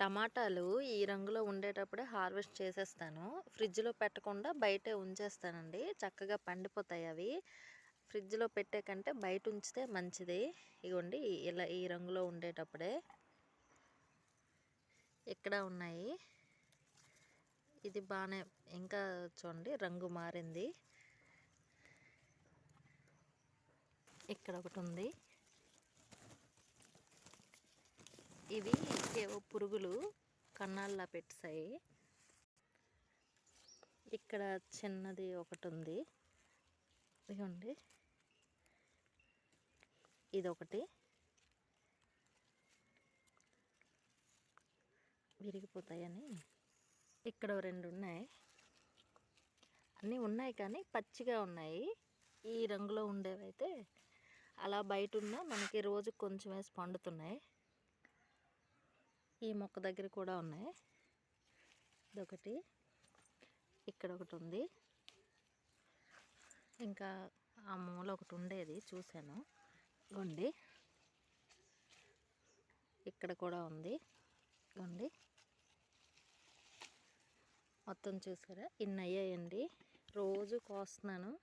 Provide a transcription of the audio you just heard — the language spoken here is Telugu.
టమాటాలు ఈ రంగులో ఉండేటప్పుడే హార్వెస్ట్ చేసేస్తాను. ఫ్రిడ్జ్లో పెట్టకుండా బయటే ఉంచేస్తానండి. చక్కగా పండిపోతాయి అవి. ఫ్రిడ్జ్లో పెట్టే కంటే బయట ఉంచితే మంచిది. ఇగోండి ఇలా ఈ రంగులో ఉండేటప్పుడే. ఇక్కడ ఉన్నాయి? ఇది బాగానే ఇంకా చూడండి రంగు మారింది. ఇక్కడ ఒకటి ఉంది. ఇవి ఏవో పురుగులు కన్నాల్లా పెట్టాయి ఇక్కడ చిన్నది ఒకటి ఉంది ఇదిగోండి. ఇదొకటి. విరిగిపోతాయని ఇక్కడ రెండు ఉన్నాయి అన్నీ ఉన్నాయి కానీ పచ్చిగా ఉన్నాయి. ఈ రంగులో ఉండేవైతే అలా బయట ఉన్న మనకి రోజు కొంచెం వేసి పండుతున్నాయి. ఈ మొక్క దగ్గర కూడా ఉన్నాయి. ఇదొకటి. ఇక్కడ ఒకటి ఉంది. ఇంకా ఆ మూల ఒకటి ఉండేది చూశాను. గుండి. ఇక్కడ కూడా ఉంది. గుండి. మొత్తం చూసారా? ఇన్ని అయ్యాయండి. రోజు కోస్తున్నాను.